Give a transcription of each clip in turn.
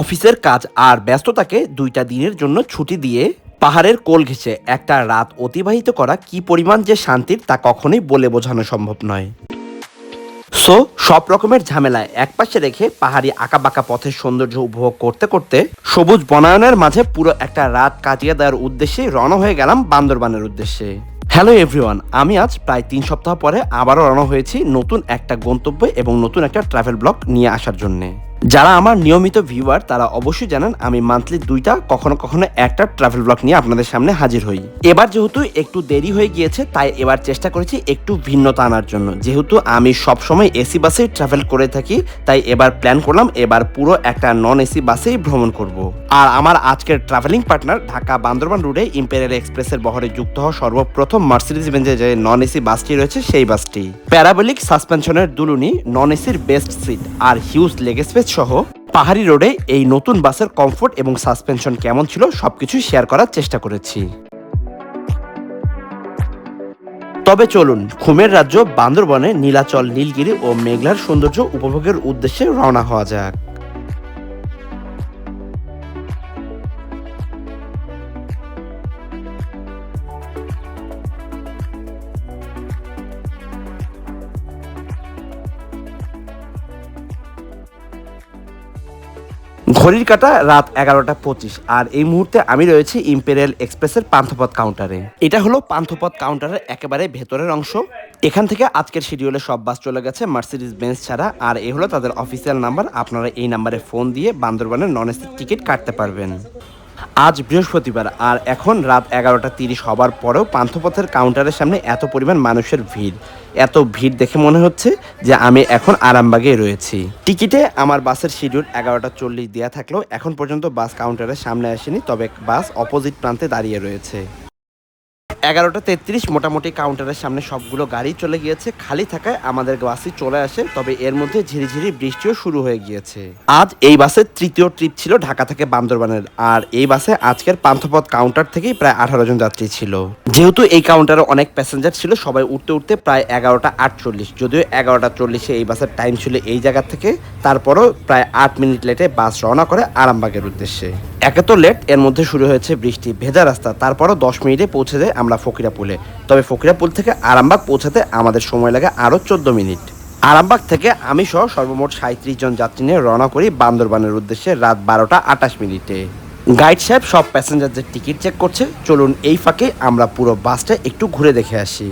অফিসের কাজ আর ব্যস্ততাকে দুইটা দিনের জন্য ছুটি দিয়ে পাহাড়ের কোল ঘেঁষে একটা রাত অতিবাহিত করা কি পরিমাণ যে শান্তির তা কখনোই বলে বোঝানো সম্ভব নয়। সো, সব রকমের ঝামেলায় একপাশে রেখে পাহাড়ি আঁকাবাঁকা পথের সৌন্দর্য উপভোগ করতে করতে সবুজ বনায়নের মাঝে পুরো একটা রাত কাটিয়ে দেওয়ার উদ্দেশ্যে রওনা হয়ে গেলাম বান্দরবানের উদ্দেশ্যে। হ্যালো এভরিওয়ান আমি আজ প্রায় তিন সপ্তাহ পরে আবারও রওনা হয়েছি নতুন একটা গন্তব্য এবং নতুন একটা ট্রাভেল ব্লগ নিয়ে আসার জন্যে। যারা আমার নিয়মিত ভিউয়ার তারা অবশ্যই জানেন আমি মান্থলি দুইটা, কখনো কখনো একটা ট্রাভেল ব্লগ নিয়ে আপনাদের সামনে হাজির হই। এবার যেহেতু একটু দেরি হয়ে গিয়েছে, তাই এবার চেষ্টা করেছি একটু ভিন্নতা আনার জন্য। যেহেতু আমি সবসময় এসি বাসেই ট্রাভেল করে থাকি, তাই এবার প্ল্যান করলাম এবার পুরো একটা নন এসি বাসেই ভ্রমণ করব। আর আমার আজকের ট্রাভেলিং পার্টনার ঢাকা বান্দরবান রুটে ইম্পেরিয়াল এক্সপ্রেসের বহরে যুক্ত হওয়া সর্বপ্রথম মার্সিডিজ বেঞ্জে যে নন এসি বাসটি রয়েছে, সেই বাসটি। প্যারাবলিক সাসপেনশনের দুলুনি নন এসির বেস্ট সিট আর হিউজ লেগ স্পেস সহ পাহাড়ি রোডে এই নতুন বাসের কমফোর্ট এবং সাসপেনশন কেমন ছিল সবকিছু শেয়ার করার চেষ্টা করেছি। তবে চলুন খুমের রাজ্য বান্দরবনে নীলাচল, নীলগিরি ও মেঘলার সৌন্দর্য উপভোগের উদ্দেশ্যে রওনা হওয়া যাক। ঘড়ির কাটা রাত এগারোটা পঁচিশ। আর এই মুহূর্তে আমি রয়েছি ইম্পেরিয়াল এক্সপ্রেসের পান্থপথ কাউন্টারে এটা হলো পান্থপথ কাউন্টারের একেবারে ভেতরের অংশ। এখান থেকে আজকের শিডিউলে সব বাস চলে গেছে মার্সিডিস বেঞ্চ ছাড়া। আর এ হলো তাদের অফিসিয়াল নাম্বার আপনারা এই নাম্বারে ফোন দিয়ে বান্দরবানের নন এসি টিকিট কাটতে পারবেন। আজ বৃহস্পতিবার, আর এখন রাত এগারোটা তিরিশ হবার পরেও পান্থপথের কাউন্টারের সামনে এত পরিমাণ মানুষের ভিড়। এত ভিড় দেখে মনে হচ্ছে যে আমি এখন আরামবাগে রয়েছি। টিকিটে আমার বাসের শিডিউল এগারোটা চল্লিশ দেওয়া থাকলেও এখন পর্যন্ত বাস কাউন্টারের সামনে আসেনি, তবে বাস অপোজিট প্রান্তে দাঁড়িয়ে রয়েছে। এগারোটা তেত্রিশ মোটামুটি কাউন্টারের সামনে সবগুলো গাড়ি চলে গিয়েছে, খালি থাকায় আমাদের বাসই চলে আসে, তবে এর মধ্যে ঝিরিঝিরি বৃষ্টিও শুরু হয়ে গিয়েছে। আজ এই বাসের তৃতীয় ট্রিপ ছিল ঢাকা থেকে বান্দরবানের, আর এই বাসে আজকের পান্থপথ কাউন্টার থেকেই প্রায় আঠারো জন যাত্রী ছিল। যেহেতু এই কাউন্টারে অনেক প্যাসেঞ্জার ছিল, সবাই উঠতে উঠতে প্রায় এগারোটা আটচল্লিশ, যদিও এগারোটা চল্লিশে এই বাসের টাইম ছিল এই জায়গা থেকে, তারপরও প্রায় আট মিনিট লেটে বাস রওনা করে আরামবাগের উদ্দেশ্যে। একে তো লেট এর মধ্যে শুরু হয়েছে বৃষ্টি, ভেজা রাস্তা, তারপরও দশ মিনিটে পৌঁছে যায় আমরা ফকিরাপুলে। তবে ফকিরাপুল থেকে আরামবাগ পৌঁছাতে আমাদের সময় লাগে আরও চোদ্দ মিনিট। আরামবাগ থেকে আমি সহ সর্বমোট সাঁত্রিশ জন যাত্রী নিয়ে রওনা করি বান্দরবানের উদ্দেশ্যে রাত বারোটা আটাশ মিনিটে। গাইড সাহেব সব প্যাসেঞ্জারদের টিকিট চেক করছে। চলুন এই ফাঁকে আমরা পুরো বাসটা একটু ঘুরে দেখে আসি।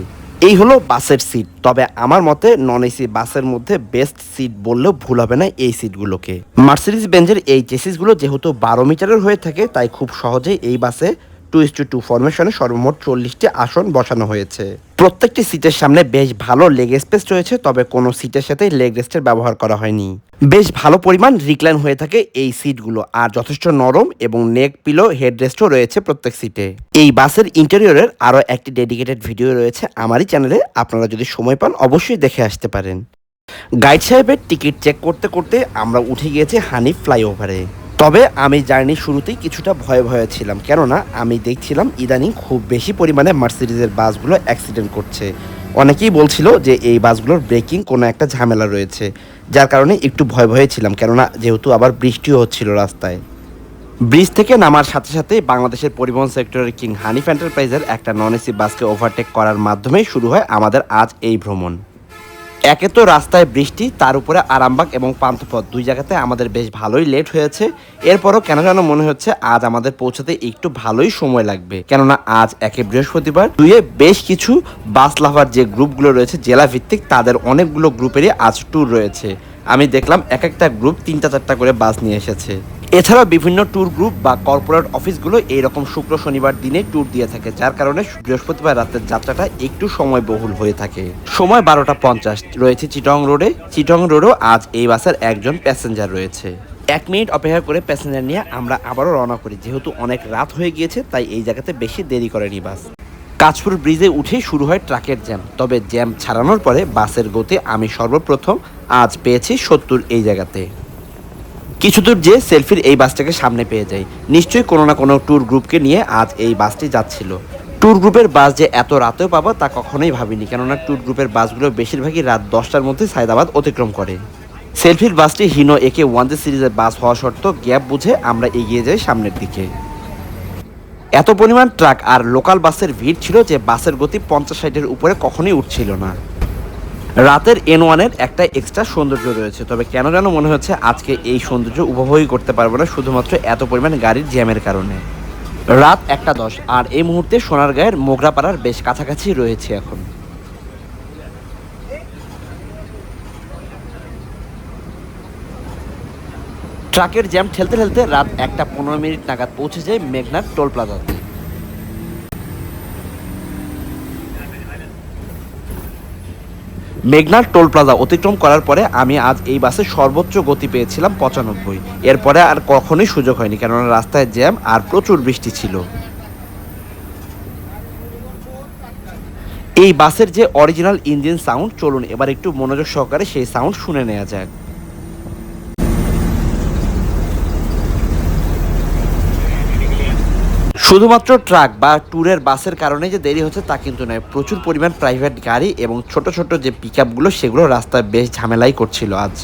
এই হলো বাসের সিট তবে আমার মতে নন এসি বাসের মধ্যে বেস্ট সিট বললেও ভুল হবে না এই সিটগুলোকে মার্সিডিজ বেঞ্জের এই চেসিসগুলো যেহেতু বারো মিটারের হয়ে থাকে, তাই খুব সহজেই এই বাসে টু ইস টু টু ফরমেশনে সর্বমোট চল্লিশটি আসন বসানো হয়েছে। প্রত্যেকটি সিটের সামনে বেশ ভালো লেগ স্পেস রয়েছে, তবে কোনো সিটের সাথে লেগ রেস্টের ব্যবহার করা হয়নি। বেশ ভালো পরিমাণ রিক্লাইন হয়ে থাকে এই সিটগুলো আর যথেষ্ট নরম এবং নেক পিলো হেডরেস্টও রয়েছে প্রত্যেক সিটে এই বাসের ইন্টেরিয়রের আরও একটি ডেডিকেটেড ভিডিও রয়েছে আমারই চ্যানেলে আপনারা যদি সময় পান অবশ্যই দেখে আসতে পারেন। গাইড সাহেবের টিকিট চেক করতে করতে আমরা উঠে গিয়েছি হানিফ ফ্লাইওভারে। তবে আমি জার্নি শুরুতেই কিছুটা ভয়ে ভয়ে ছিলাম। কেননা আমি দেখছিলাম ইদানিং খুব বেশি পরিমাণে মার্সিডিজের বাসগুলো অ্যাক্সিডেন্ট করছে। অনেকেই বলছিল যে এই বাসগুলোর ব্রেকিং কোনো একটা ঝামেলা রয়েছে, যার কারণে একটু ভয় ভয়ে ছিলাম, কেননা যেহেতু আবার বৃষ্টিও হচ্ছিল রাস্তায়। ব্রিজ থেকে নামার সাথে সাথে বাংলাদেশের পরিবহন সেক্টরের কিং হানিফ এন্টারপ্রাইজের একটা নন এসি বাসকে ওভারটেক করার মাধ্যমেই শুরু হয় আমাদের আজ এই ভ্রমণ। একে তো রাস্তায় বৃষ্টি, তার উপরে আরামবাগ এবং পান্থপথ। দুই জায়গাতে আমাদের বেশ ভালোই লেট হয়েছে। এরপরও কেন যেন মনে হচ্ছে আজ আমাদের পৌঁছাতে একটু ভালোই সময় লাগবে। কেননা আজ একে বৃহস্পতিবার, দুয়ে বেশ কিছু বাস লাভার যে গ্রুপগুলো রয়েছে জেলা ভিত্তিক তাদের অনেকগুলো গ্রুপেরই আজ ট্যুর রয়েছে। আমি দেখলাম এক একটা গ্রুপ তিনটা চারটা করে বাস নিয়ে এসেছে। এছাড়াও বিভিন্ন ট্যুর গ্রুপ বা কর্পোরেট অফিসগুলো এইরকম শুক্র শনিবার দিনে ট্যুর দিয়ে থাকে, যার কারণে বৃহস্পতিবার রাতের যাত্রাটা একটু সময় বহুল হয়ে থাকে। সময় বারোটা পঞ্চাশ। রয়েছে চিটং রোডে। চিটং রোডেও আজ এই বাসের একজন প্যাসেঞ্জার রয়েছে। এক মিনিট অপেক্ষা করে প্যাসেঞ্জার নিয়ে আমরা আবারও রওনা করি। যেহেতু অনেক রাত হয়ে গিয়েছে, তাই এই জায়গাতে বেশি দেরি করেনি বাস কাঁচপুর ব্রিজে উঠেই শুরু হয় ট্রাকের জ্যাম তবে জ্যাম ছাড়ানোর পরে বাসের গতি আমি সর্বপ্রথম আজ পেয়েছি সত্তর এই জায়গাতে। কিছু দূর যে সেলফির এই বাসটাকে সামনে পেয়ে যাই। নিশ্চয়ই কোনো না কোনো ট্যুর গ্রুপকে নিয়ে আজ এই বাসটি যাচ্ছিল। ট্যুর গ্রুপের বাস যে এত রাতেও পাবো তা কখনোই ভাবিনি, কেননা ট্যুর গ্রুপের বাসগুলো বেশিরভাগই রাত দশটার মধ্যে সায়দাবাদ অতিক্রম করে। সেলফির বাসটি হিনো একে ওয়ান জি সিরিজের বাস হওয়া সত্ত্বেও গ্যাপ বুঝে আমরা এগিয়ে যাই সামনের দিকে। এত পরিমাণ ট্রাক আর লোকাল বাসের ভিড় ছিল যে বাসের গতি পঞ্চাশ ষাটের উপরে কখনোই উঠছিল না। রাতের এন ওয়ানের একটা এক্সট্রা সৌন্দর্য রয়েছে। তবে কেন যেন মনে হচ্ছে আজকে এই সৌন্দর্য উপভোগই করতে পারব না, শুধুমাত্র এত পরিমাণ গাড়ির জ্যামের কারণে। রাত একটা দশ, আর এই মুহূর্তে সোনারগাঁয়ের মোগরাপাড়ার বেশ কাছাকাছি রয়েছে এখন। ট্রাকের জ্যাম ঠেলতে ঠেলতে রাত একটা পনেরো মিনিট নাগাদ পৌঁছে যায় মেঘনার টোল প্লাজাতে। মেঘনার টোল প্লাজা অতিক্রম করার পরে আমি আজ এই বাসে সর্বোচ্চ গতি পেয়েছিলাম পঁচানব্বই। এরপরে আর কখনোই সুযোগ হয়নি, কেননা রাস্তায় জ্যাম আর প্রচুর বৃষ্টি ছিল। এই বাসের যে অরিজিনাল ইঞ্জিন সাউন্ড চলুন এবার একটু মনোযোগ সহকারে সেই সাউন্ড শুনে নেওয়া যাক। শুধুমাত্র ট্রাক বা ট্যুরের বাসের কারণে যে দেরি হচ্ছে তা কিন্তু নয়। প্রচুর পরিমাণ প্রাইভেট গাড়ি এবং ছোট ছোট যে পিক আপগুলো সেগুলো রাস্তায় বেশ ঝামেলাই করছিল আজ।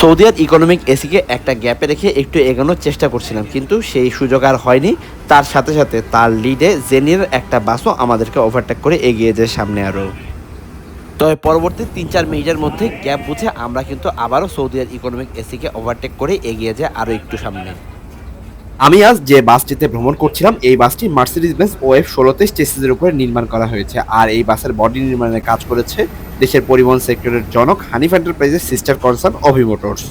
সৌদিয়ার ইকোনমিক এসিকে একটা গ্যাপে রেখে একটু এগোনোর চেষ্টা করছিলাম, কিন্তু সেই সুযোগ আর হয়নি। তার সাথে সাথে তার লিডে জেনির একটা বাসও আমাদেরকে ওভারটেক করে এগিয়ে যায় সামনে আরও। তবে পরবর্তী তিন চার মিনিটের মধ্যে গ্যাপ বুঝে আমরা কিন্তু আবারও সৌদিয়ার ইকোনমিক এসিকে ওভারটেক করে এগিয়ে যায় আরও একটু সামনে। আমি আজ যে বাসটিতে ভ্রমণ করছিলাম, এই বাসটি মার্সিডিজ বেঞ্চ ওয়েব ষোলোতে স্টেসিসের উপরে নির্মাণ করা হয়েছে। আর এই বাসের বডি নির্মাণের কাজ করেছে দেশের পরিবহন সেক্টরের জনক হানিফ এন্টারপ্রাইজের sister concern Abhi motors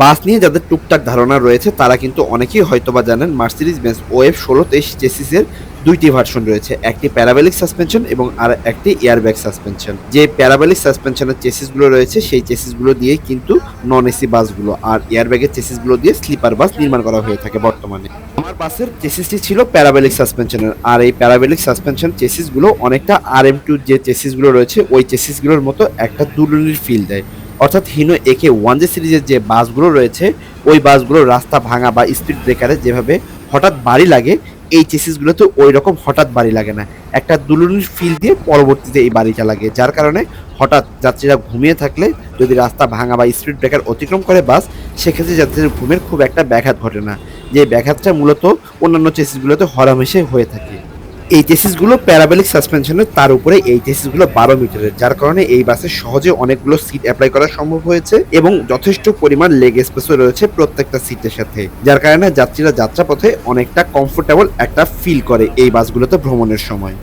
bus নিয়ে যাদের টুকটাক ধারণা রয়েছে, তারা কিন্তু অনেকেই হয়তোবা জানেন মার্সিডিজ বেঞ্চ ওএফ ষোলোতে চেসিসের দুইটি ভার্সন রয়েছে, একটি প্যারাবেলিক সাসপেনশন এবং আর একটি এয়ারব্যাগ সাসপেনশন যে প্যারাবেলিক সাসপেনশনের চেসিসগুলো রয়েছে, সেই চেসিসগুলো দিয়ে কিন্তু নন এসি বাসগুলো আর এয়ারব্যাগের চেসিসগুলো দিয়ে স্লিপার বাস নির্মাণ করা হয়ে থাকে বর্তমানে। আমার বাসের চেসিসটি ছিল প্যারাবেলিক সাসপেনশনের আর এই প্যারাবেলিক সাসপেনশন চেসিসগুলো অনেকটা আর এম টু যে চেসিসগুলো রয়েছে, ওই চেসিসগুলোর মতো একটা দুলুনির ফিল দেয়। অর্থাৎ হিনো একে ওয়ান জে সিরিজের যে বাসগুলো রয়েছে, ওই বাসগুলো রাস্তা ভাঙা বা স্পিড ব্রেকারে যেভাবে হঠাৎ বাড়ি লাগে এই চেসিসগুলোতে ওই রকম হঠাৎ বাড়ি লাগে না। একটা দুলুনির ফিল দিয়ে পরবর্তীতে এই বাড়িটা লাগে, যার কারণে হঠাৎ যাত্রীরা ঘুমিয়ে থাকলে যদি রাস্তা ভাঙা বা স্পিড ব্রেকার অতিক্রম করে বাস সেক্ষেত্রে যাত্রীদের ঘুমের খুব একটা ব্যাঘাত ঘটে না। যে ব্যাঘাতটা মূলত অন্যান্য চেসিসগুলোতে হরামেশে হয়ে থাকে। এই চেসিসগুলো প্যারাবেলিক সাসপেনশনের তার উপরে এই চেসিসগুলো বারো মিটারের যার কারণে এই বাসে সহজে অনেকগুলো সিট অ্যাপ্লাই করা সম্ভব হয়েছে এবং যথেষ্ট পরিমাণ লেগ স্পেসও রয়েছে প্রত্যেকটা সিটের সাথে, যার কারণে যাত্রীরা যাত্রাপথে অনেকটা কমফোর্টেবল একটা ফিল করে এই বাসগুলোতে ভ্রমণের সময়।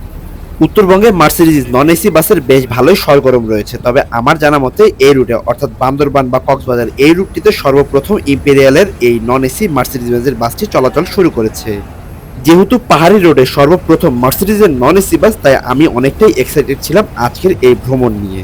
উত্তরবঙ্গে মার্সিডিজ নন এসি বাসের বেশ ভালোই সরগরম রয়েছে, তবে আমার জানা মতে এই রুটে অর্থাৎ বান্দরবান বা কক্সবাজার, এই রুটটিতে সর্বপ্রথম ইম্পেরিয়ালের এই নন এসি মার্সিডিজ বাসটি চলাচল শুরু করেছে। যেহেতু পাহাড়ি রোডে সর্বপ্রথম মার্সিডিজের নন এসি বাস তাই আমি অনেকটাই এক্সাইটেড ছিলাম আজকের এই ভ্রমণ নিয়ে।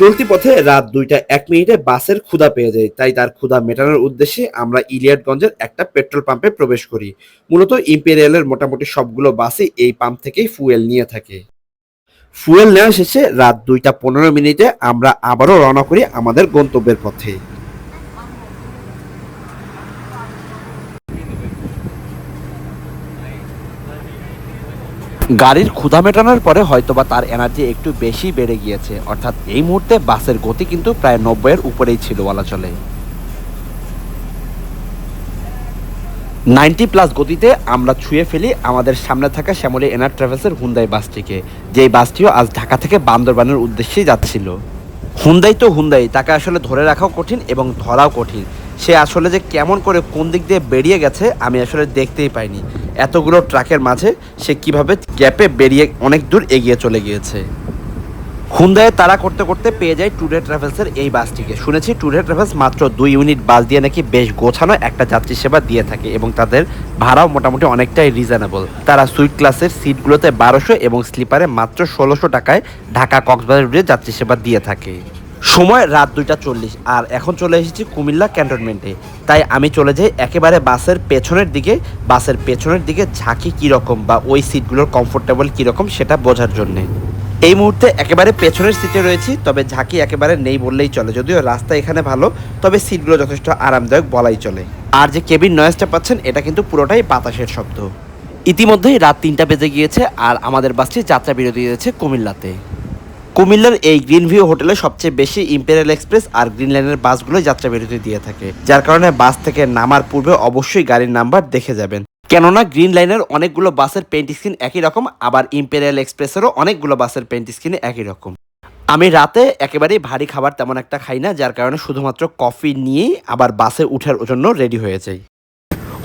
চলতি পথে রাত দুইটা এক মিনিটে বাসের ক্ষুধা পেয়ে যায়, তাই তার ক্ষুধা মেটানোর উদ্দেশ্যে আমরা ইলিয়াটগঞ্জের একটা পেট্রোল পাম্পে প্রবেশ করি। মূলত ইম্পেরিয়ালের মোটামুটি সবগুলো বাসই এই পাম্প থেকেই ফুয়েল নিয়ে থাকে। ফুয়েল নেওয়া শেষে রাত দুইটা পনেরো মিনিটে আমরা আবারও রওনা করি আমাদের গন্তব্যের পথে। গাড়ির ক্ষুধা মেটানোর পরে হয়তোবা তার এনার্জি একটু বেশি বেড়ে গিয়েছে। অর্থাৎ এই মুহূর্তে বাসের গতি কিন্তু প্রায় নব্বইয়ের উপরেই ছিল বলা চলে। নাইনটি প্লাস গতিতে আমরা ছুঁয়ে ফেলি আমাদের সামনে থাকা শ্যামলী এনার ট্রাভেলসের হুন্দাই বাসটিকে। যেই বাসটিও আজ ঢাকা থেকে বান্দরবানের উদ্দেশ্যেই যাচ্ছিল। হুন্দাই তো হুন্দাই, তাকে আসলে ধরে রাখাও কঠিন এবং ধরাও কঠিন। সে আসলে যে কেমন করে কোন দিক দিয়ে বেরিয়ে গেছে, আমি আসলে দেখতেই পাইনি। এতগুলো ট্রাকের মাঝে সে কীভাবে গ্যাপে বেরিয়ে অনেক দূর এগিয়ে চলে গিয়েছে। হুন্দায় তারা করতে করতে পেয়ে যায় ট্যুরে ট্রাভেলসের এই বাসটিকে। শুনেছি ট্যুরে ট্রাভেলস মাত্র দুই ইউনিট বাস দিয়ে নাকি বেশ গোছানো একটা যাত্রী সেবা দিয়ে থাকে এবং তাদের ভাড়াও মোটামুটি অনেকটাই রিজনেবল তারা সুইট ক্লাসের সিটগুলোতে বারোশো এবং স্লিপারে মাত্র ষোলোশো টাকায় ঢাকা কক্সবাজার রুটে যাত্রী সেবা দিয়ে থাকে। সময় রাত দুইটা চল্লিশ, আর এখন চলে এসেছি কুমিল্লা ক্যান্টনমেন্টে। তাই আমি চলে যাই একেবারে বাসের পেছনের দিকে। বাসের পেছনের দিকে ঝাঁকি কীরকম বা ওই সিটগুলোর কমফোর্টেবল কীরকম সেটা বোঝার জন্যে। এই মুহূর্তে একেবারে পেছনের সিটে রয়েছি, তবে ঝাঁকি একেবারে নেই বললেই চলে। যদিও রাস্তা এখানে ভালো, তবে সিটগুলো যথেষ্ট আরামদায়ক বলাই চলে। আর যে কেবিন নয়েজটা পাচ্ছেন, এটা কিন্তু পুরোটাই বাতাসের শব্দ। ইতিমধ্যেই রাত তিনটা বেজে গিয়েছে, আর আমাদের বাসটি যাত্রা বিরতি দিয়েছে কুমিল্লাতে। কুমিল্লার এই গ্রিন ভিউ হোটেলে সবচেয়ে বেশি ইম্পেরিয়াল এক্সপ্রেস আর গ্রিন লাইনের বাসগুলো যাত্রা বিরতি দিয়ে থাকে। যার কারণে বাস থেকে নামার পূর্বে অবশ্যই গাড়ির নাম্বার দেখে যাবেন। কেননা গ্রিন লাইনের অনেকগুলো বাসের পেন্ট স্ক্রিন একই রকম, আবার ইম্পেরিয়াল এক্সপ্রেসেরও অনেকগুলো বাসের পেন্ট স্ক্রিন একই রকম। আমি রাতে একেবারেই ভারী খাবার তেমন একটা খাই না, যার কারণে শুধুমাত্র কফি নিয়েই আবার বাসে ওঠার জন্য রেডি হয়ে যাই।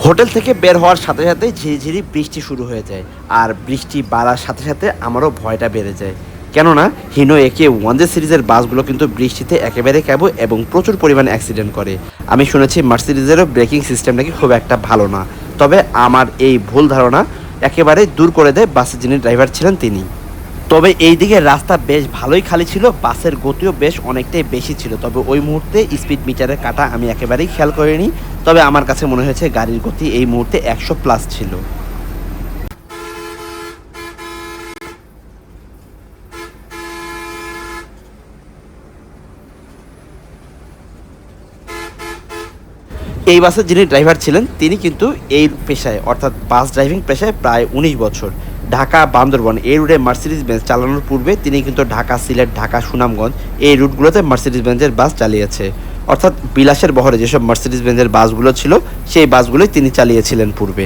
হোটেল থেকে বের হওয়ার সাথে সাথে ঝিরিঝিরি বৃষ্টি শুরু হয়ে যায়, আর বৃষ্টি বাড়ার সাথে সাথে আমারও ভয়টা বেড়ে যায়। কেননা, হিনো একে ওয়ান জে সিরিজের বাসগুলো কিন্তু বৃষ্টিতে একেবারে ক্যাবো এবং প্রচুর পরিমাণে অ্যাক্সিডেন্ট করে। আমি শুনেছি মার্সিডিজেরও ব্রেকিং সিস্টেম নাকি খুব একটা ভালো না। তবে আমার এই ভুল ধারণা একেবারে দূর করে দেয় বাসে যিনি ড্রাইভার ছিলেন তিনি। তবে এই দিকে রাস্তা বেশ ভালোই খালি ছিল, বাসের গতিও বেশ অনেকটাই বেশি ছিল, তবে ওই মুহূর্তে স্পিড মিটারের কাটা আমি একেবারেই খেয়াল করিনি, তবে আমার কাছে মনে হয়েছে গাড়ির গতি এই মুহূর্তে একশো প্লাস ছিল। এই বাসের যিনি ড্রাইভার ছিলেন, তিনি কিন্তু এই পেশায়, অর্থাৎ বাস ড্রাইভিং পেশায় প্রায় উনিশ বছর। ঢাকা বান্দরবন, এই রুটে মার্সিডিজ বেঞ্চ চালানোর পূর্বে তিনি কিন্তু ঢাকা সিলেট, ঢাকা সুনামগঞ্জ, এই রুটগুলোতে মার্সিডিজ বেঞ্চের বাস চালিয়েছে। অর্থাৎ বিলাসের বহরে যেসব মার্সিডিজ বেঞ্চের বাসগুলো ছিল, সেই বাসগুলোই তিনি চালিয়েছিলেন পূর্বে।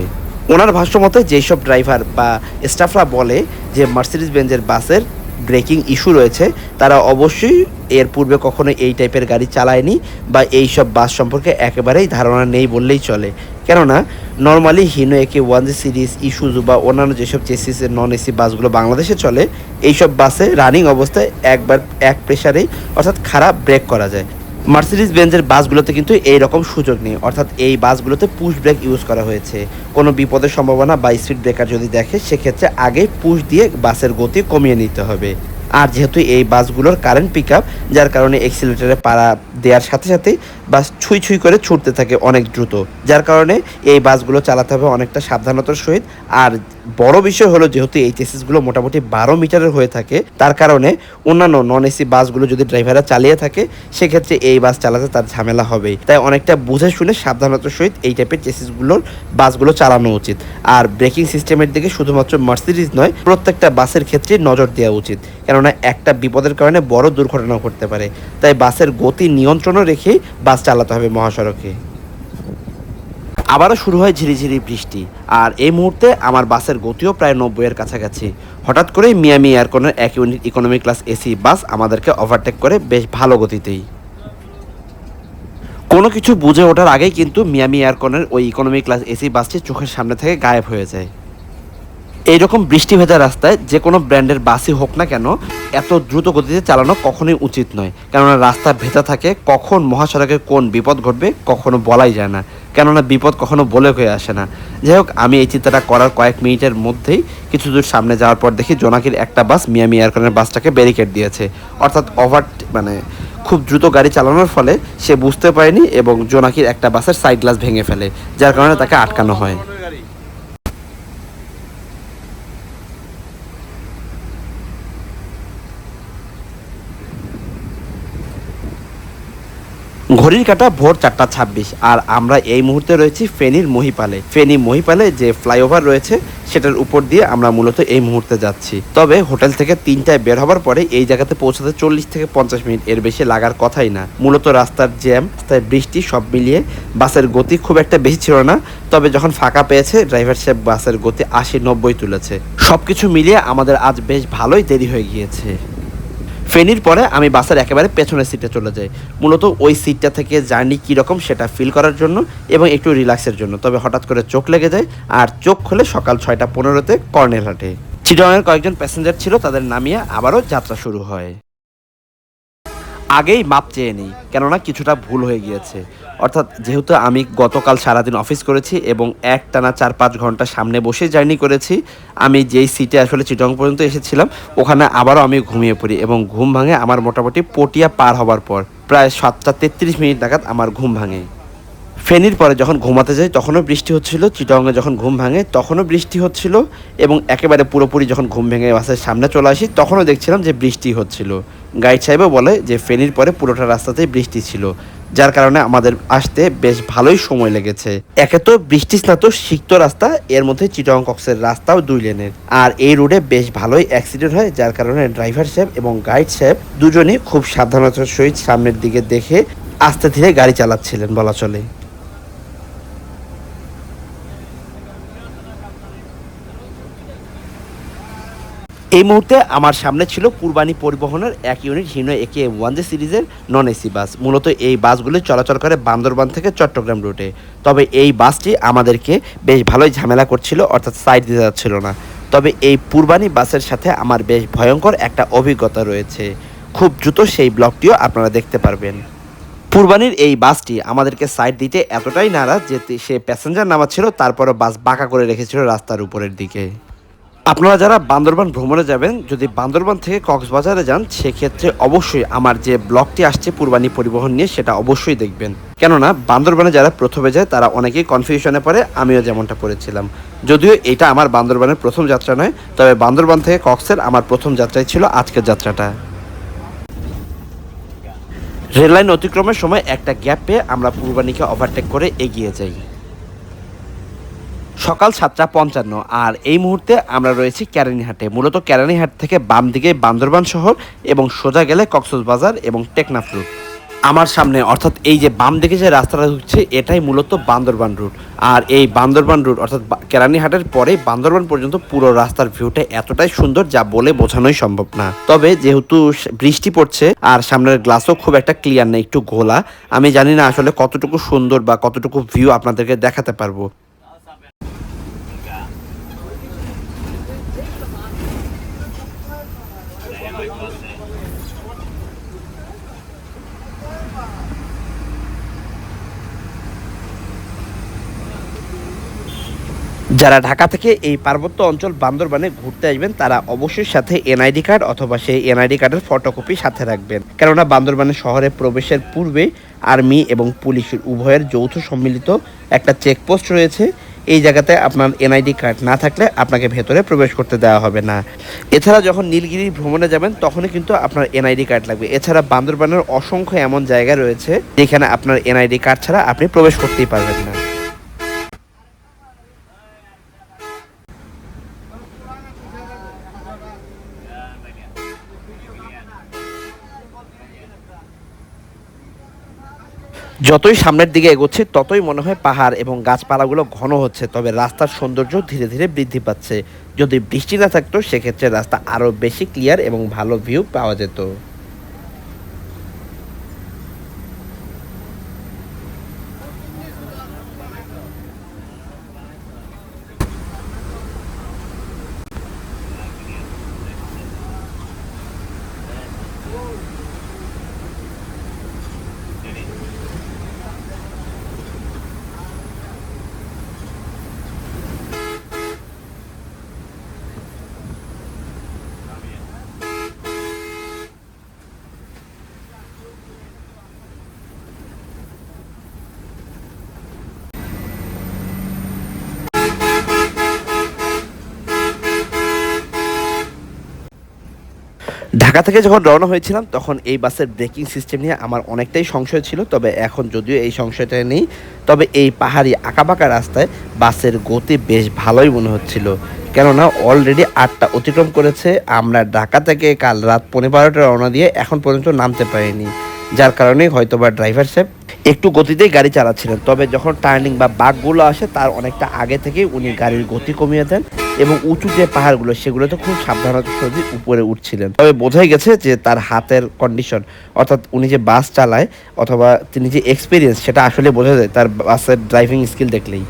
ওনার ভাষ্য মতে, যেসব ড্রাইভার বা স্টাফরা বলে যে মার্সিডিজ বেঞ্চের বাসের ব্রেকিং ইস্যু রয়েছে, তারা অবশ্যই এর পূর্বে কখনো এই টাইপের গাড়ি চালায়নি বা এই সব বাস সম্পর্কে একেবারেই ধারণা নেই বললেই চলে। কেননা normally Hino AK one G series Isuzu বা অন্যান্য যেসব চেসিসের নন এসি বাসগুলো বাংলাদেশে চলে, এইসব বাসে রানিং অবস্থায় একবার এক প্রেশারেই অর্থাৎ খারাপ ব্রেক করা যায়। মার্সিডিজ বেঞ্জের বাসগুলোতে কিন্তু এই রকম সুযোগ নেই। অর্থাৎ এই বাসগুলোতে পুশ ব্রেক ইউজ করা হয়েছে। কোনো বিপদের সম্ভাবনা বা স্পিড ব্রেকার যদি দেখে, সেক্ষেত্রে আগে পুশ দিয়ে বাসের গতি কমিয়ে নিতে হবে। আর যেহেতু এই বাসগুলোর কারেন্ট পিক আপ যার কারণে এক্সিলেটারে পাড়া দেওয়ার সাথে সাথে বাস ছুঁই ছুঁই করে ছুটতে থাকে অনেক দ্রুত। যার কারণে এই বাসগুলো চালাতে হবে অনেকটা সাবধানতার সহিত। আর বড় বিষয় হলো যেহেতু এই চেসিসগুলো মোটামুটি বারো মিটারের হয়ে থাকে, তার কারণে অন্যান্য নন এসি বাসগুলো যদি ড্রাইভাররা চালিয়ে থাকে, সেক্ষেত্রে এই বাস চালাতে তার ঝামেলা হবেই। তাই অনেকটা বুঝে শুনে সাবধানতার সহিত এই টাইপের চেসিসগুলোর বাসগুলো চালানো উচিত। আর ব্রেকিং সিস্টেমের দিকে শুধুমাত্র মার্সিডিজ নয়, প্রত্যেকটা বাসের ক্ষেত্রে নজর দেওয়া উচিত। কেননা একটা বিপদের কারণে বড় দুর্ঘটনা ঘটতে পারে। তাই বাসের গতি নিয়ন্ত্রণও রেখেই বাস চালাতে হবে মহাসড়কে। আবারও শুরু হয় ঝিরিঝিরি বৃষ্টি। আর এই মুহূর্তে আমার বাসের গতিও প্রায় নব্বইয়ের কাছাকাছি। হঠাৎ করেই মিয়ামি এয়ারকনের এক unit economy class AC bus আমাদেরকে ওভারটেক করে বেশ ভালো গতিতেই। কোনো কিছু বুঝে ওঠার আগেই কিন্তু মিয়ামি এয়ারকনের ওই ইকোনমি ক্লাস এসি বাসটি চোখের সামনে থেকে গায়েব হয়ে যায়। এইরকম বৃষ্টি ভেজা রাস্তায় যে কোনো ব্র্যান্ডের বাসই হোক না কেন, এত দ্রুত গতিতে চালানো কখনোই উচিত নয়। কেননা রাস্তা ভেজা থাকে, কখন মহাসড়কে কোন বিপদ ঘটবে কখনো বলাই যায় না। কেননা বিপদ কখনো বলে হয়ে আসে না। যাই হোক, আমি এই চিন্তাটা করার কয়েক মিনিটের মধ্যেই কিছু দূর সামনে যাওয়ার পর দেখি জোনাকির একটা বাস মিয়ামি এয়ারকনের বাসটাকে ব্যারিকেড দিয়েছে। অর্থাৎ ওভার মানে খুব দ্রুত গাড়ি চালানোর ফলে সে বুঝতে পারেনি এবং জোনাকির একটা বাসের সাইড গ্লাস ভেঙে ফেলে, যার কারণে তাকে আটকানো হয়। ঘড়ির কাটা ভোর চারটা ছাব্বিশ। আর আমরা এই মুহূর্তে রয়েছি ফেনীর মহিপালে। ফেনী মহিপালে যে ফ্লাইওভার রয়েছে, সেটার উপর দিয়ে আমরা মূলত এই মুহূর্তে যাচ্ছি। তবে হোটেল থেকে তিনটায় বের হবার পরে এই জায়গাতে পৌঁছাতে চল্লিশ থেকে পঞ্চাশ মিনিট এর বেশি লাগার কথাই না। মূলত রাস্তার জ্যাম, রাস্তায় বৃষ্টি সব মিলিয়ে বাসের গতি খুব একটা বেশি ছিল না। তবে যখন ফাঁকা পেয়েছে, ড্রাইভার সাহেব বাসের গতি আশি নব্বই তুলেছে। সবকিছু মিলিয়ে আমাদের আজ বেশ ভালোই দেরি হয়ে গিয়েছে। ফেনির পরে আমি বাসের একেবারে পেছনের সিটে চলে যাই। মূলত ওই সিটটা থেকে জার্নি কীরকম সেটা ফিল করার জন্য এবং একটু রিল্যাক্সের জন্য। তবে হঠাৎ করে চোখ লেগে যায় আর চোখ খুলে সকাল ছয়টা পনেরোতে কর্নেল হাটে। চিটংয়ের কয়েকজন প্যাসেঞ্জার ছিল, তাদের নামিয়ে আবারও যাত্রা শুরু হয়। আগেই মাপ চেয়ে নিই, কেননা কিছুটা ভুল হয়ে গিয়েছে। অর্থাৎ যেহেতু আমি গতকাল সারাদিন অফিস করেছি এবং এক টানা চার পাঁচ ঘণ্টা সামনে বসে জার্নি করেছি, আমি যেই সিটে আসলে চিটং পর্যন্ত এসেছিলাম, ওখানে আবারও আমি ঘুমিয়ে পড়ি এবং ঘুম ভাঙে আমার মোটামুটি পটিয়া পার হবার পর, প্রায় সাতটা তেত্রিশ মিনিট নাগাদ আমার ঘুম ভাঙে। ফেনীর পরে যখন ঘুমাতে যাই, তখনও বৃষ্টি হচ্ছিল। চিটংয়ে যখন ঘুম ভাঙে, তখনও বৃষ্টি হচ্ছিল এবং একেবারে পুরোপুরি যখন ঘুম ভেঙে বাসের সামনে চলে আসি, তখনও দেখছিলাম যে বৃষ্টি হচ্ছিল। গাইড সাহেবও বলে যে ফেনীর পরে পুরোটা রাস্তাতেই বৃষ্টি ছিল, যার কারণে আমাদের আসতে বেশ ভালোই সময় লেগেছে। একে তো বৃষ্টি স্নাত সিক্ত রাস্তা, এর মধ্যে চিটং কক্সের রাস্তাও দুই লেনের। আর এই রোডে বেশ ভালোই অ্যাক্সিডেন্ট হয়, যার কারণে ড্রাইভার সাহেব এবং গাইড সাহেব দুজনেই খুব সাবধানতার সহিত সামনের দিকে দেখে আস্তে ধীরে গাড়ি চালাচ্ছিলেন বলা চলে। এই মুহূর্তে আমার সামনে ছিল কুরবানি পরিবহনের এক unit Hino AK one J সিরিজের নন এসি বাস। মূলত এই বাসগুলি চলাচল করে বান্দরবান থেকে চট্টগ্রাম রুটে তবে এই বাসটি আমাদেরকে বেশ ভালোই ঝামেলা করছিল, অর্থাৎ সাইড দিতে যাচ্ছিল না। তবে এই পূর্বানি বাসের সাথে আমার বেশ ভয়ঙ্কর একটা অভিজ্ঞতা রয়েছে। খুব দ্রুত সেই ব্লগটিও আপনারা দেখতে পারবেন। পূর্বানির এই বাসটি আমাদেরকে সাইড দিতে এতটাই নারাজ যে সে প্যাসেঞ্জার নামাচ্ছিল, তারপরও বাস বাঁকা করে রেখেছিল রাস্তার উপরের দিকে। আপনারা যারা বান্দরবান ভ্রমণে যাবেন, যদি বান্দরবান থেকে কক্সবাজারে যান, সেক্ষেত্রে অবশ্যই আমার যে ব্লগটি আসছে পূর্বানী পরিবহন নিয়ে, সেটা অবশ্যই দেখবেন। কেননা, বান্দরবানে যারা প্রথমে যায়, তারা অনেকেই কনফিউশনে পড়ে, আমিও যেমনটা পড়েছিলাম। যদিও এটা আমার বান্দরবানের প্রথম যাত্রা নয়, তবে বান্দরবান থেকে কক্সের আমার প্রথম যাত্রাই ছিল আজকের যাত্রাটা। রেললাইন অতিক্রমের সময় একটা গ্যাপ আমরা পূর্বানীকে ওভারটেক করে এগিয়ে যাই। সকাল সাতটা পঞ্চান্ন। আর এই মুহূর্তে আমরা রয়েছি ক্যারানিহাটে। মূলত ক্যারানিহাট থেকে বাম দিকে বান্দরবান শহর এবং সোজা গেলে কক্সবাজার এবং টেকনাফ রুট। আমার সামনে, অর্থাৎ এই যে বাম দিকে যে রাস্তাটা ঢুকছে, এটাই মূলত বান্দরবান রুট। আর এই বান্দরবান রুট, অর্থাৎ কেরানীহাটের পরে বান্দরবান পর্যন্ত পুরো রাস্তার ভিউটা এতটাই সুন্দর যা বলে বোঝানোই সম্ভব না। তবে যেহেতু বৃষ্টি পড়ছে আর সামনের গ্লাসও খুব একটা ক্লিয়ার নেই, একটু ঘোলা, আমি জানি না আসলে কতটুকু সুন্দর বা কতটুকু ভিউ আপনাদেরকে দেখাতে পারব। যারা ঢাকা থেকে এই পার্বত্য অঞ্চল বান্দরবানে ঘুরতে আসবেন, তারা অবশ্যই সাথে এনআইডি কার্ড অথবা সেই এনআইডি কার্ডের ফটোকপি সাথে রাখবেন। কেননা বান্দরবানে শহরে প্রবেশের পূর্বে আর্মি এবং পুলিশের উভয়ের যৌথ সম্মিলিত একটা চেকপোস্ট রয়েছে। এই জায়গাতে আপনার এনআইডি কার্ড না থাকলে আপনাকে ভেতরে প্রবেশ করতে দেওয়া হবে না। এছাড়া যখন নীলগিরি ভ্রমণে যাবেন, তখনই কিন্তু আপনার এনআইডি কার্ড লাগবে। এছাড়া বান্দরবানের অসংখ্য এমন জায়গা রয়েছে, যেখানে আপনার এনআইডি কার্ড ছাড়া আপনি প্রবেশ করতেই পারবেন না। যতই সামনের দিকে এগোচ্ছে, ততই মনে হয় পাহাড় এবং গাছপালাগুলো ঘন হচ্ছে, তবে রাস্তার সৌন্দর্য ধীরে ধীরে বৃদ্ধি পাচ্ছে। যদি বৃষ্টি না থাকতো, সেক্ষেত্রে রাস্তা আরও বেশি ক্লিয়ার এবং ভালো ভিউ পাওয়া যেত। ঢাকা থেকে যখন রওনা হয়েছিলাম, তখন এই বাসের ব্রেকিং সিস্টেম নিয়ে আমার অনেকটাই সংশয় ছিল। তবে এখন যদিও এই সংশয়টা নেই, তবে এই পাহাড়ি আঁকাবাঁকা রাস্তায় বাসের গতি বেশ ভালোই মনে হচ্ছিল। কেননা অলরেডি আটটা অতিক্রম করেছে, আমরা ঢাকা থেকে কাল রাত পনেরো বারোটা রওনা দিয়ে এখন পর্যন্ত নামতে পারিনি। যার কারণে হয়তোবা ড্রাইভার সাহেব একটু গতিতেই গাড়ি চালাচ্ছিলেন, তবে যখন টার্নিং বা বাঘগুলো আসে, তার অনেকটা আগে থেকে উনি গাড়ির গতি কমিয়ে দেন। এবং উঁচু যে পাহাড়গুলো, সেগুলোতে খুব সাবধানতার সহিত উপরে উঠছিলেন। তবে বোঝাই গেছে যে তার হাতের কন্ডিশন অর্থাৎ উনি যে বাস চালায় অথবা তিনি যে এক্সপিরিয়েন্স সেটা আসলে বোঝা যায় তার বাসের ড্রাইভিং স্কিল দেখলেই।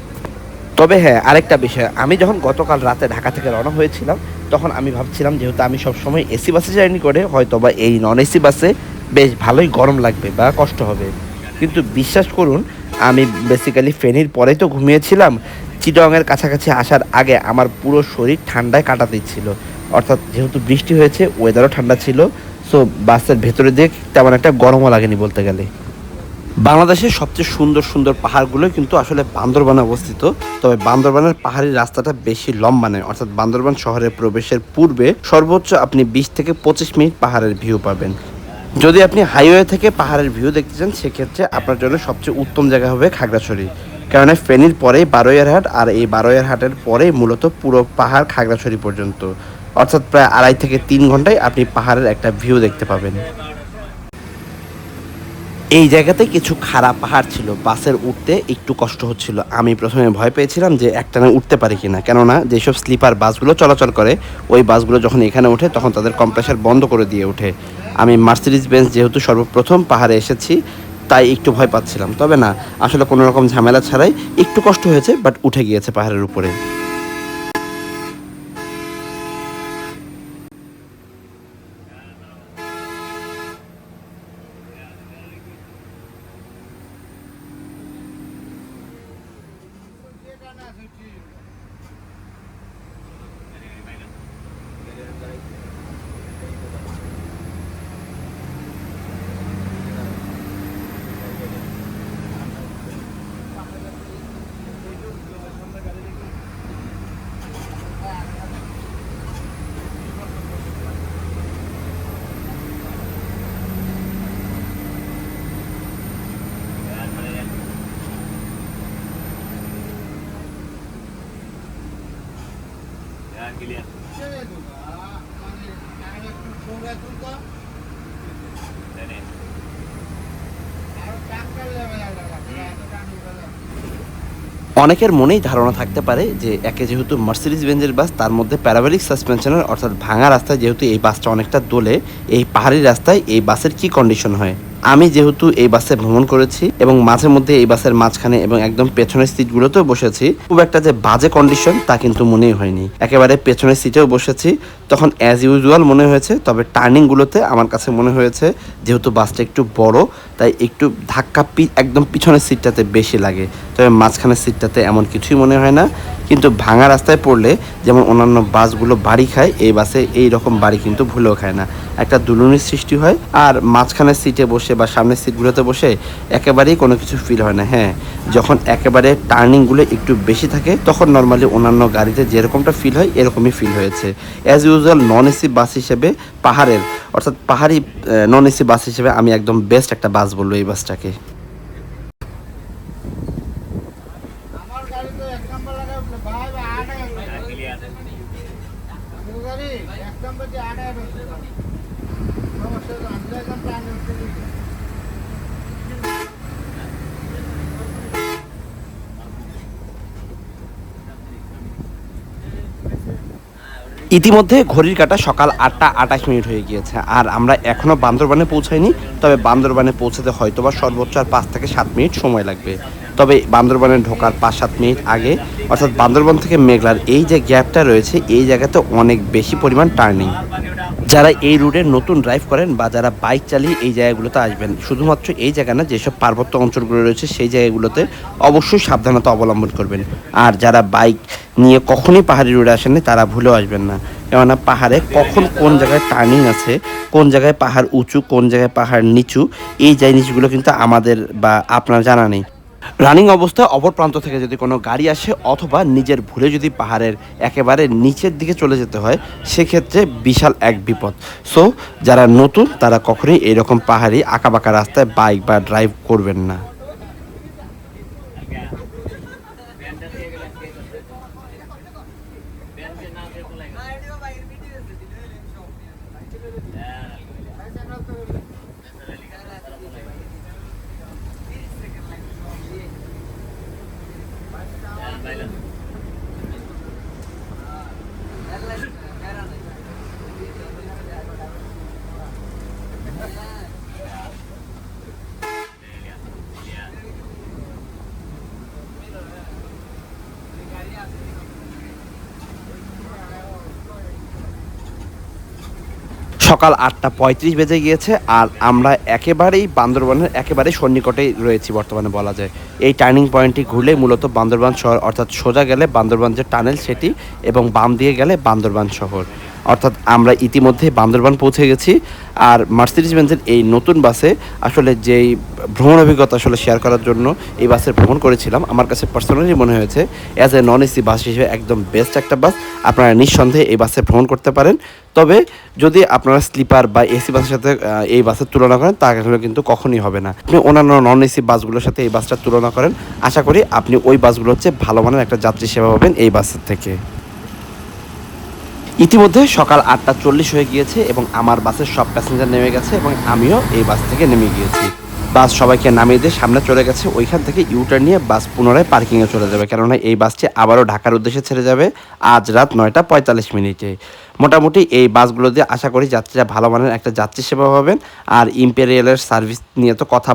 তবে হ্যাঁ আরেকটা বিষয়, আমি যখন গতকাল রাতে ঢাকা থেকে রওনা হয়েছিলাম, তখন আমি ভাবছিলাম যেহেতু আমি সবসময় এসি বাসে জার্নি করে হয়তো বা এই নন এসি বাসে বেশ ভালোই গরম লাগবে বা কষ্ট হবে। কিন্তু বিশ্বাস করুন, আমি বেসিক্যালি ফেনীর পরেই তো ঘুমিয়েছিলাম চিটংয়ের কাছাকাছি আসার আগে আমার পুরো শরীর ঠান্ডায় কাটা দিচ্ছিল অর্থাৎ যেহেতু বৃষ্টি হয়েছে ওয়েদারও ঠান্ডা ছিল সো বাসের ভেতরে দিয়ে তেমন একটা গরমও লাগেনি বলতে গেলে। বাংলাদেশের সবচেয়ে সুন্দর সুন্দর পাহাড়গুলো কিন্তু আসলে বান্দরবানে অবস্থিত। তবে বান্দরবানের পাহাড়ি রাস্তাটা বেশি লম্বা নয়, অর্থাৎ বান্দরবান শহরে প্রবেশের পূর্বে সর্বোচ্চ আপনি বিশ থেকে পঁচিশ মিনিট পাহাড়ের ভিউ পাবেন। যদি আপনি হাইওয়ে থেকে পাহাড়ের ভিউ দেখতে চান, সেক্ষেত্রে আপনার জন্য সবচেয়ে উত্তম জায়গা হবে খাগড়াছড়ি। কারণ ফেনীর পরেই বারোয়ার হাট আর এই বারোয়ার হাটের পরেই মূলত পুরো পাহাড় খাগড়াছড়ি পর্যন্ত। অর্থাৎ প্রায় আড়াই থেকে তিন ঘন্টায় আপনি পাহাড়ের একটা ভিউ দেখতে পাবেন। এই জায়গাতে কিছু খারাপ পাহাড় ছিল, বাসের উঠতে একটু কষ্ট হচ্ছিল। আমি প্রথমে ভয় পেয়েছিলাম যে একটানা উঠতে পারি কিনা, কেননা যেসব স্লিপার বাসগুলো চলাচল করে, ওই বাসগুলো যখন এখানে ওঠে, তখন তাদের কম্প্রেসার বন্ধ করে দিয়ে ওঠে। আমি মার্সিডিজ বেঞ্চ যেহেতু সর্বপ্রথম পাহাড়ে এসেছি তাই একটু ভয় পাচ্ছিলাম। তবে না, আসলে কোনো রকম ঝামেলা ছাড়াই একটু কষ্ট হয়েছে বাট উঠে গিয়েছে পাহাড়ের উপরে। অনেকের মনেই ধারণা থাকতে পারে যে একে যেহেতু মার্সিডিজ বেঞ্জের বাস, তার মধ্যে প্যারাবেলিক সাসপেনশনের অর্থাৎ ভাঙা রাস্তায় যেহেতু এই বাসটা অনেকটা দোলে, এই পাহাড়ি রাস্তায় এই বাসের কি কন্ডিশন হয়? আমি যেহেতু এই বাসে ভ্রমণ করেছি এবং মাঝে মধ্যে এই বাসের মাঝখানে এবং একদম পেছনের সিটগুলোতেও বসেছি, খুব একটা যে বাজে কন্ডিশন তা কিন্তু মনেই হয়নি। একেবারে পেছনের সিটেও বসেছি। তখন অ্যাজ ইউজুয়াল মনে হয়েছে, তবে টার্নিংগুলোতে আমার কাছে মনে হয়েছে যেহেতু বাসটা একটু বড়, তাই একটু ধাক্কা পি, একদম পিছনের সিটটাতে বেশি লাগে। তবে মাঝখানের সিটটাতে এমন কিছুই মনে হয় না। কিন্তু ভাঙা রাস্তায় পড়লে যেমন অন্যান্য বাসগুলো বাড়ি খায়, এই বাসে এই রকম বাড়ি কিন্তু ভুলেও খায় না। একটা দুলুনির সৃষ্টি হয় আর মাঝখানের সিটে বসে বা সামনের সিটগুলোতে বসে একেবারেই কোনো কিছু ফিল হয় না হ্যাঁ। যখন একেবারে টার্নিংগুলো একটু বেশি থাকে, তখন নর্মালি অন্যান্য গাড়িতে যেরকমটা ফিল হয়, এরকমই ফিল হয়েছে। As usual non AC bus হিসেবে পাহাড়ের, অর্থাৎ পাহাড়ি নন এসি বাস হিসেবে আমি একদম বেস্ট একটা বাস বলব এই বাসটাকে আমার গাড়ি তো এক নম্বর লাগায় উঠল ভাই ভাই আট আয় গাড়ি এক নম্বর যে আট আয় সমস্যা তো আমি একদম প্ল্যান উঠতে ইতিমধ্যে ঘড়ির কাটা সকাল আটটা আটাশ মিনিট হয়ে গিয়েছে। আর আমরা এখনও বান্দরবানে পৌঁছাইনি, তবে বান্দরবানে পৌঁছাতে হয়তো বা সর্বোচ্চ আর পাঁচ থেকে সাত মিনিট সময় লাগবে। তবে বান্দরবানে ঢোকার পাঁচ সাত মিনিট আগে, অর্থাৎ বান্দরবান থেকে মেঘলার এই যে গ্যাপটা রয়েছে, এই জায়গাতে অনেক বেশি পরিমাণ টার্নিং। যারা এই রুটে নতুন ড্রাইভ করেন বা যারা বাইক চালিয়ে এই জায়গাগুলোতে আসবেন, শুধুমাত্র এই জায়গা না, যেসব পার্বত্য অঞ্চলগুলো রয়েছে, সেই জায়গাগুলোতে অবশ্যই সাবধানতা অবলম্বন করবেন। আর যারা বাইক নিয়ে কখনই পাহাড়ি রোডে আসেননি তারা ভুলেও আসবেন না। কেননা পাহাড়ে কখন কোন জায়গায় টার্নিং আছে, কোন জায়গায় পাহাড় উঁচু, কোন জায়গায় পাহাড় নিচু, এই জিনিসগুলো কিন্তু আমাদের বা আপনার জানা নেই। রানিং অবস্থায় অপর প্রান্ত থেকে যদি কোনো গাড়ি আসে অথবা নিজের ভুলে যদি পাহাড়ের একেবারে নিচের দিকে চলে যেতে হয়, সেক্ষেত্রে বিশাল এক বিপদ। সো যারা নতুন, তারা কখনোই এরকম পাহাড়ি আঁকাবাঁকা রাস্তায় বাইক বা ড্রাইভ করবেন না। সকাল আটটা পঁয়ত্রিশ বেজে গিয়েছে আর আমরা একেবারেই বান্দরবানের একেবারে সন্নিকটেই রয়েছি বর্তমানে বলা যায়। এই টার্নিং পয়েন্টটি ঘুরলে মূলত বান্দরবান শহর অর্থাৎ সোজা গেলে বান্দরবান যে টানেল সেটি এবং বাম দিয়ে গেলে বান্দরবান শহর। অর্থাৎ আমরা ইতিমধ্যে বান্দরবান পৌঁছে গেছি আর মার্সিডিজ বেঞ্জের এই নতুন বাসে আসলে যেই ভ্রমণ অভিজ্ঞতা আসলে শেয়ার করার জন্য এই বাসে ভ্রমণ করেছিলাম, আমার কাছে পার্সোনালি মনে হয়েছে as a non AC bus হিসেবে একদম বেস্ট একটা বাস। আপনারা নিঃসন্দেহে এই বাসে ভ্রমণ করতে পারেন। তবে যদি আপনারা স্লিপার বা এসি বাসের সাথে এই বাসের তুলনা করেন তাহলে কিন্তু কখনই হবে না। আপনি অন্যান্য নন এসি বাসগুলোর সাথে এই বাসটার তুলনা করেন, আশা করি আপনি ওই বাসগুলো হচ্ছে ভালো মানের একটা যাত্রী সেবা পাবেন এই বাসের থেকে। ইতিমধ্যে সকাল আটটা চল্লিশ হয়ে গিয়েছে এবং আমার বাসের সব প্যাসেঞ্জার নেমে গেছে এবং আমিও এই বাস থেকে নেমে গিয়েছি। বাস সবাইকে নামিয়ে দিয়ে সামনে চলে গেছে, ওইখান থেকে ইউটার নিয়ে বাস পুনরায় পার্কিংয়ে চলে যাবে। কেননা এই বাসটি আবারও ঢাকার উদ্দেশ্যে ছেড়ে যাবে আজ রাত নয়টা পঁয়তাল্লিশ মিনিটে। মোটামুটি এই বাসগুলো দিয়ে আশা করি যাত্রীরা ভালো মানের একটা যাত্রী সেবা পাবেন। আর ইম্পেরিয়ালের সার্ভিস নিয়ে তো কথা